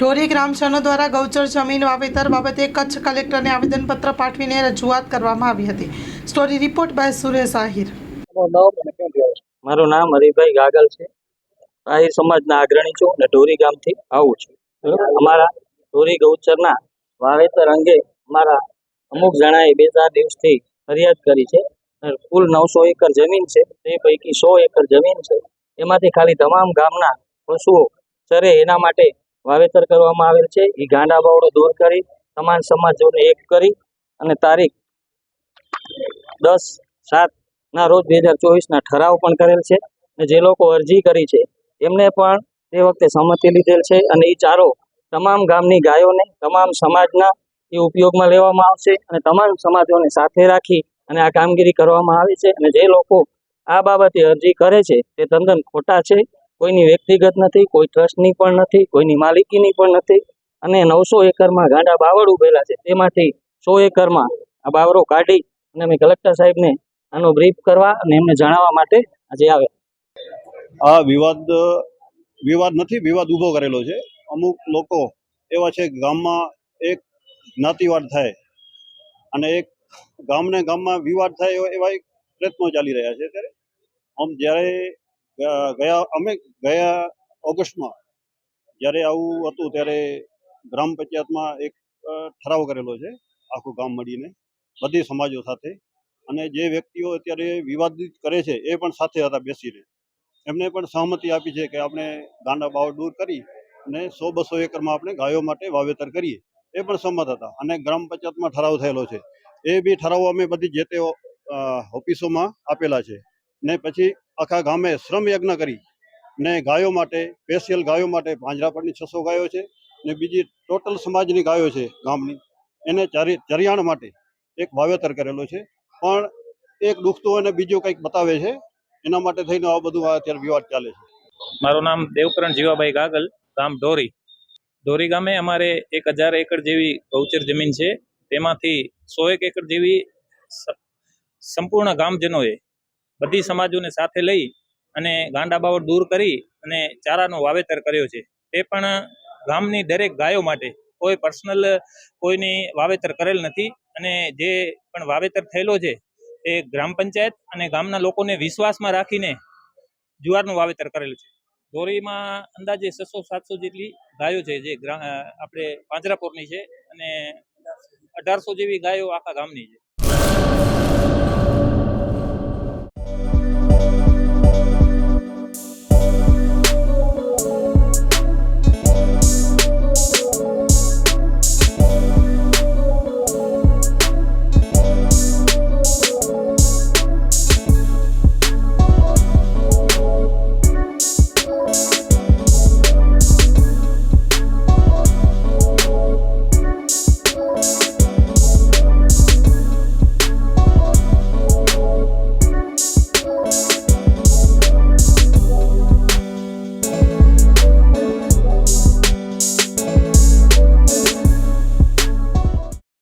ઢોરી ગ્રામજનો દ્વારા ગૌચર જમીન વાવેતર બાબતે કચ્છ કલેક્ટરને આવેદનપત્ર પાઠવીને રજૂઆત કરવામાં આવી હતી. Story report by Suresh Ahir. મારું નામ હરિભાઈ ગાગલ છે. આહિર સમાજના અગ્રણી છું અને ઢોરી ગામથી આવું છું. અમારા ઢોરી ગૌચરના વાવેતર અંગે અમારા અમુક જણાએ બે ચાર દિવસથી ફરિયાદ કરી છે. કુલ નવસો એકર જમીન છે. તે પૈકી સો એકર જમીન છે. એમાંથી ખાલી તમામ ગામના પશુઓ ચરે એના માટે વાવેતર કરવામાં આવેલ છે. એ ગાંડા બાવડો દૂર કરી તમામ સમાજોને એક કરી અને તારીખ દસ સાત ના રોજ બે હજાર ચોવીસના ઠરાવ પણ કરેલ છે અને જે લોકો અરજી કરી છે એમને પણ તે વખતે સંમતિ લીધેલ છે અને એ ચારો તમામ ગામની ગાયોને તમામ સમાજના એ ઉપયોગમાં લેવામાં આવશે અને તમામ સમાજોને સાથે રાખી અને આ કામગીરી કરવામાં આવે છે અને જે લોકો આ બાબતે અરજી કરે છે તે તદ્દન ખોટા છે. કોઈની વ્યક્તિગત નથી, કોઈ ટ્રસ્ટની પણ નથી, કોઈની માલિકીની પણ નથી. અને નવસો એકરમાં ગાંડા બાવળ ઉભેલા છે. તેમાંથી સો એકરમાં આ બાવરો કાઢી અને અમે કલેક્ટર સાહેબને આનો બ્રીફ કરવા અને એમને જણાવવા માટે આજે આવે આ વિવાદ વિવાદ નથી, વિવાદ ઊભો કરેલો છે. અમુક લોકો એવા છે ગામમાં એક જ્ઞાતિવાદ થાય અને એક ગામને ગામમાં વિવાદ થાય એવા- એક પ્રયત્નો ચાલી રહ્યા છે ત્યારે આમ જ્યારે ગયા અમે ગયા ઓગસ્ટમાં. જ્યારે આવું હતું, ત્યારે ગ્રામ પંચાયતમાં એક ઠરાવ કરેલો છે, આખું ગામ મળીને, બધી સમાજો સાથે. અને જે વ્યક્તિઓ અત્યારે વિવાદિત કરે છે, એ પણ સાથે હતા બેસીને એમને પણ સહમતિ આપી છે કે આપણે ગાંડા બાવ દૂર કરી અને સો બસો એકરમાં આપણે ગાયો માટે વાવેતર કરીએ. એ પણ સંમત હતા. અને ગ્રામ પંચાયતમાં ઠરાવ થયેલો છે. એ બી ઠરાવો અમે બધી જે તે ઓફિસોમાં આપેલા છે. ને પછી આખા ગામે શ્રમ યજ્ઞ કરી ને ગાયો માટે સ્પેશિયલ ગાયો માટે પાંજરાપડની છસો ગાયો છે ને બીજી ટોટલ સમાજની ગાયો છે ગામની. એને ચરી, ચરિયાણ માટે એક વાવેતર કરેલો છે. પણ એક દુખતું અને બીજું કંઈક બતાવે છે. એના માટે થઈને આ બધું અત્યારે વિવાદ ચાલે છે. મારું નામ દેવકરણ જીવાભાઈ ગાગલ, ગામ ઢોરી ઢોરી ગામે અમારે એક હજાર એકર જેવી ગૌચર જમીન છે. તેમાંથી સો એક એકર જેવી સંપૂર્ણ ગામજનોએ બધી સમાજોને સાથે લઈ અને ગાંડા બાવળ દૂર કરી અને ચારાનું વાવેતર કર્યો છે. તે પણ ગામની દરેક ગાયો માટે કોઈ પર્સનલ કોઈની વાવેતર કરેલ નથી અને જે પણ વાવેતર થયેલો છે એ ગ્રામ પંચાયત અને ગામના લોકોને વિશ્વાસમાં રાખીને જુવારનું વાવેતર કરેલું છે. દોરીમાં અંદાજે છસો સાતસો જેટલી ગાયો છે જે આપણે પાંજરાપોરની છે અને અઢારસો જેવી ગાયો આખા ગામની છે.